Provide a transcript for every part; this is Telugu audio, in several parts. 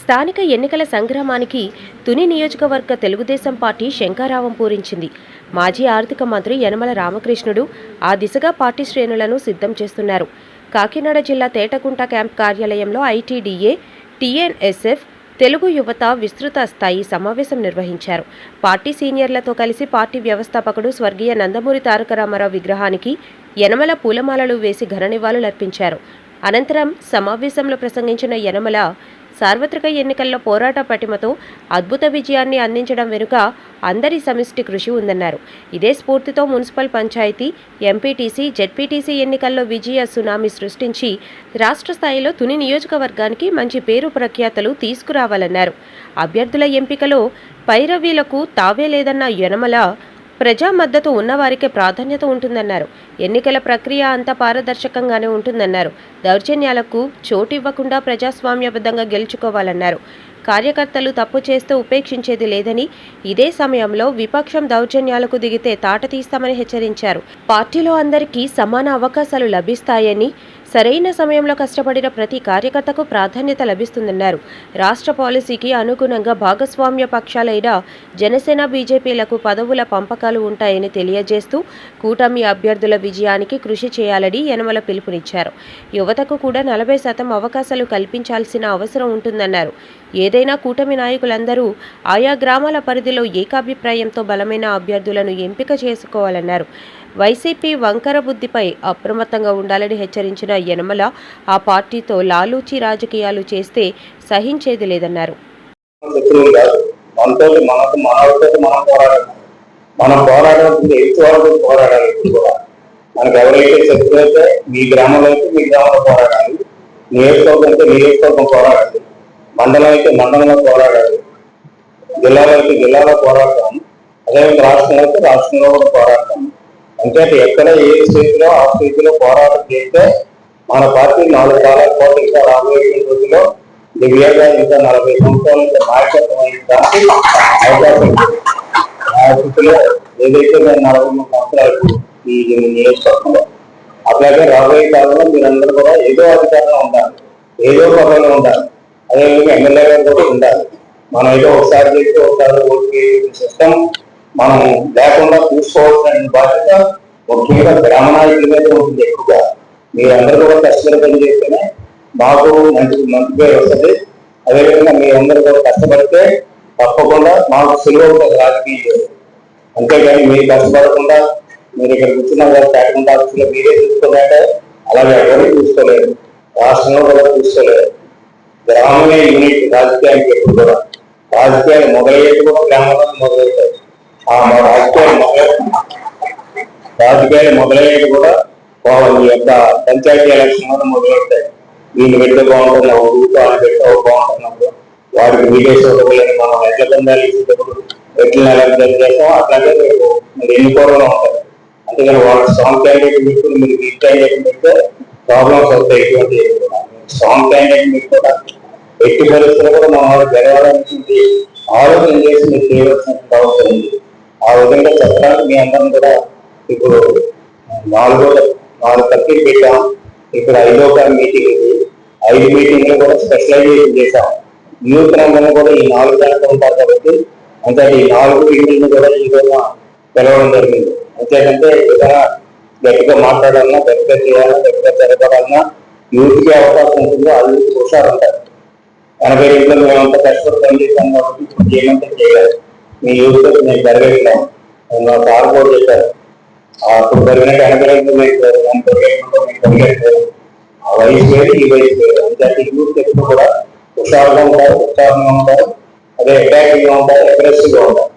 స్థానిక ఎన్నికల సంగ్రామానికి తుని నియోజకవర్గ తెలుగుదేశం పార్టీ శంకారావం పూరించింది. మాజీ ఆర్థిక మంత్రి యనమల రామకృష్ణుడు ఆ దిశగా పార్టీ శ్రేణులను సిద్ధం చేస్తున్నారు. కాకినాడ జిల్లా తేటకుంట క్యాంప్ కార్యాలయంలో ఐటీడీఏ టీఎన్ఎస్ఎఫ్ తెలుగు యువత విస్తృత స్థాయి సమావేశం నిర్వహించారు. పార్టీ సీనియర్లతో కలిసి పార్టీ వ్యవస్థాపకుడు స్వర్గీయ నందమూరి తారక రామారావు విగ్రహానికి యనమల పూలమాలలు వేసి ఘన నివాళులర్పించారు. అనంతరం సమావేశంలో ప్రసంగించిన యనమల సార్వత్రిక ఎన్నికల్లో పోరాట పటిమతో అద్భుత విజయాన్ని అందించడం వెనుక అందరి సమిష్టి కృషి ఉందన్నారు. ఇదే స్ఫూర్తితో మున్సిపల్ పంచాయతీ ఎంపీటీసీ జెడ్పీటీసీ ఎన్నికల్లో విజయ సునామీ సృష్టించి రాష్ట్ర స్థాయిలో తుని నియోజకవర్గానికి మంచి పేరు ప్రఖ్యాతలు తీసుకురావాలన్నారు. అభ్యర్థుల ఎంపికలో పైరవీలకు తావే లేదన్న యనమల ప్రజా మద్దతు ఉన్నవారికే ప్రాధాన్యత ఉంటుందన్నారు. ఎన్నికల ప్రక్రియ అంత పారదర్శకంగానే ఉంటుందన్నారు. దౌర్జన్యాలకు చోటు ఇవ్వకుండా ప్రజాస్వామ్యబద్ధంగా గెలుచుకోవాలన్నారు. కార్యకర్తలు తప్పు చేస్తే ఉపేక్షించేది లేదని ఇదే సమయంలో విపక్షం దౌర్జన్యాలకు దిగితే తాట తీస్తామని హెచ్చరించారు. పార్టీలో అందరికీ సమాన అవకాశాలు లభిస్తాయని సరైన సమయంలో కష్టపడిన ప్రతి కార్యకర్తకు ప్రాధాన్యత లభిస్తుందన్నారు. రాష్ట్ర పాలసీకి అనుగుణంగా భాగస్వామ్య పక్షాలైన జనసేన బీజేపీలకు పదవుల పంపకాలు ఉంటాయని తెలియజేస్తూ కూటమి అభ్యర్థుల విజయానికి కృషి చేయాలని యనమల పిలుపునిచ్చారు. యువతకు కూడా నలభై శాతం అవకాశాలు కల్పించాల్సిన అవసరం ఉంటుందన్నారు. ఏదైనా కూటమి నాయకులందరూ ఆయా గ్రామాల పరిధిలో ఏకాభిప్రాయంతో బలమైన అభ్యర్థులను ఎంపిక చేసుకోవాలన్నారు. వైసీపీ వంకర బుద్ధిపై అప్రమత్తంగా ఉండాలని హెచ్చరించిన యనమల ఆ పార్టీతో లాలూచి రాజకీయాలు చేస్తే సహించేది లేదన్నారు. మనం పోరాడాలి. మనం పోరాడాల్సింది ఎత్తు వరకు పోరాడాలి ఇప్పుడు కూడా. మనకు ఎవరైతే శత్రువు అయితే మీ గ్రామంలో అయితే మీ గ్రామంలో పోరాడాలి. నియోజకవర్గం అయితే నియోజకవర్గం పోరాడాలి. మండలం అయితే మండలంలో పోరాడాలి. జిల్లాలో అయితే జిల్లాలో పోరాడతాం అదేవిధంగా రాష్ట్రంలో అయితే రాష్ట్రంలో కూడా పోరాడతాం అంటే ఎక్కడ ఏ స్థితిలో ఆ స్థితిలో పోరాటం చేస్తే మన పార్టీ నాలుగు కాలాల పాటు ఇంకా రాబోయే రోజుల్లో దివ్యంగా ఇంకా నలభై సంవత్సరాల నుంచి నాయకత్వం వహించడానికి అవకాశం ఆ స్థితిలో ఏదైతే మేము నలభై మూడు సంవత్సరాలు ఈ నియోజకవర్గంలో అట్లాగే రాబోయే కాలంలో మీరందరూ కూడా ఏదో అధికారంలో ఉండాలి ఏదో పదవిలో ఉండాలి. అదేవిధంగా ఎమ్మెల్యే గారు కూడా ఉండాలి. మనం ఏదో ఒకసారి చేసి ఒకసారి ఓటు సిస్టమ్ మనం లేకుండా చూసుకోవాల్సిన బాధ్యత ముఖ్యంగా గ్రామ నాయకుల మీద ఉంటుంది ఎక్కువగా. మీరందరూ కూడా కష్టపడి పనిచేస్తేనే మాకు మంచి మంచి పేరు వస్తుంది. అదేవిధంగా మీరందరూ కూడా కష్టపడితే తప్పకుండా మాకు సులువు అవుతుంది రాజకీయ అంతేగాని మీరు కష్టపడకుండా మీరు ఇక్కడ కూర్చున్న వాళ్ళు కాకుండా ఆఫీసులో మీరే చూసుకోలేక అలాగే ఎవరు చూసుకోలేరు. రాష్ట్రంలో కూడా చూసుకోలేరు. గ్రామమే యూనిట్ రాజకీయానికి ఎప్పుడు కూడా. రాజకీయాలు మొదలయ్యేది కూడా గ్రామంలో మొదలవుతాయి. ఆ మా రాజకీయాలు మొదలై రాజకీయాలు మొదలయ్యేది కూడా వా- ఈ యొక్క పంచాయతీ ఎలక్షన్ మొదలవుతాయి. వీళ్ళు పెడితే బాగుంటుంది ఒక ఊరు వాళ్ళు పెడితే ఒక బాగుంటున్నప్పుడు వాడికి విదేశీ మనం ఎట్ల పొందాలి ఇచ్చేటప్పుడు ఎట్లా చేస్తాం అట్లాగే రేపు మీరు ఎన్నుకోవడంలో ఉంటారు అందుకని వాళ్ళ స్ట్రాంగ్ క్యాండిడేట్ పెట్టుకుని మీరు వీక్ క్యాండిడేట్ పెడితే ప్రాబ్లమ్స్ వస్తాయి ఎటువంటి స్ట్రాంగ్ క్యాండిడేట్ మీరు కూడా. ఎట్టి పరిస్థితుల్లో కూడా మన వాళ్ళు గెలవాలనుకుంటే ఆలోచన చేసి మీరు చేయవలసిన అవసరం ఉంది ఆ విధంగా చెప్పడానికి మీ అందరం కూడా ఇప్పుడు నాలుగో నాలుగు తరగతి పెట్టాం. ఇక్కడ ఐదో మీటింగ్ ఇది ఐదు మీటింగ్లు కూడా స్పెషలైజేషన్ చేశాం. యూత్ రంగంలో కూడా ఈ నాలుగు దాంట్లో ఉంటారు కాబట్టి అంటే ఈ నాలుగు మీటింగ్లు కూడా ఈ రోజున పిలవడం జరిగింది. అంతేకంటే ఏదైనా గట్టిగా మాట్లాడాలన్నా గట్టిగా చేయాలన్నా గట్టిగా జరగాలన్నా యూత్కి అవకాశం ఉంటుందో అది చూసారంటారు హుషారు ఎనభై ఏళ్ళలో మేమంతా కష్టపడి పనిచేస్తాం కాబట్టి ఇప్పుడు చేయమంటే చేయాలి. మీ యూత్తో నేను జరగట్లేము నా సార్ కూడా చెప్పారు అప్పుడు పెరిగినట్టు ఎనభై ఏళ్ళు మీకు ఆ వయసు వేరు ఈ వయసు వేరు అంటే యూత్ ఎప్పుడు కూడా హుషారుగా ఉంటారు ఉత్సాహంగా ఉంటారు. అదే అటాకింగ్గా ఉంటారు అగ్రెసివ్గా ఉంటారు.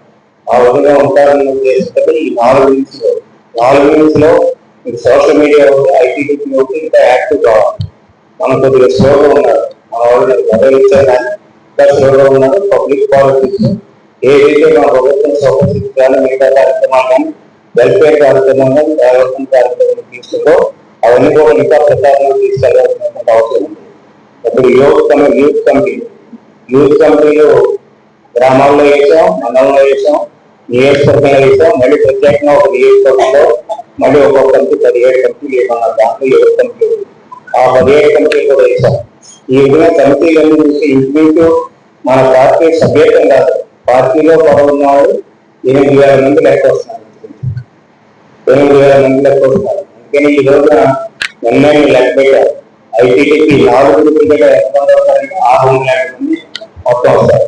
ఆ విధంగా ఉంటారని ఉద్దేశంతో ఈ నాలుగు వీక్స్ నాలుగు వీక్స్లో మీకు సోషల్ మీడియా ఒకటి ఐటీ ఒకటి ఇంకా యాక్టివ్ కావాలి మనం కొద్దిగా స్లోగా ఉన్నారు. మన వాళ్ళు గౌరవించారు కానీ ఇంకా స్లోగా ఉన్నారు. పబ్లిక్ పాలిటిక్స్ ఏదైతే మా ప్రభుత్వం సోపసిక్స్ మిగతా కార్యక్రమాలు వెల్ఫేర్ కార్యక్రమం కానీ డెవలప్మెంట్ కార్యక్రమం తీసుకుందో అవన్నీ కూడా ఇంకా ప్రచారంలో తీసుకెళ్ళాల్సినటువంటి అవసరం ఉంది. ఇప్పుడు youth committee youth committee youth కమిటీలు గ్రామాల్లో వేసాం మండలంలో వేసాం నియోజకవర్గంలో వేసాం మళ్ళీ ప్రత్యేకంగా ఒక నియోజకవర్గంలో మళ్ళీ ఒక్కొక్క కమిటీ పదిహేడు కమిటీలు ఏమన్నా దాంట్లో యువత కమిటీ ఆ పదిహేడు కమిటీలు కూడా వేసాం. ఈ విధంగా కమిటీలన్నీ చూసి ఇంటి మన పార్టీ సభ్యత్వం కాదు. పార్టీలో పదవున్న వాళ్ళు ఎనిమిది వేల మంది లెక్క వస్తున్నారు. ఎనిమిది వేల మంది లెక్క వస్తున్నారు. అందుకని ఈ రోజున నిర్ణయం లెక్క పెట్టారు ఐటీడీపీ నాలుగు గ్రూపులు ఎంత ఆరు వందల మంది మొత్తం వస్తారు.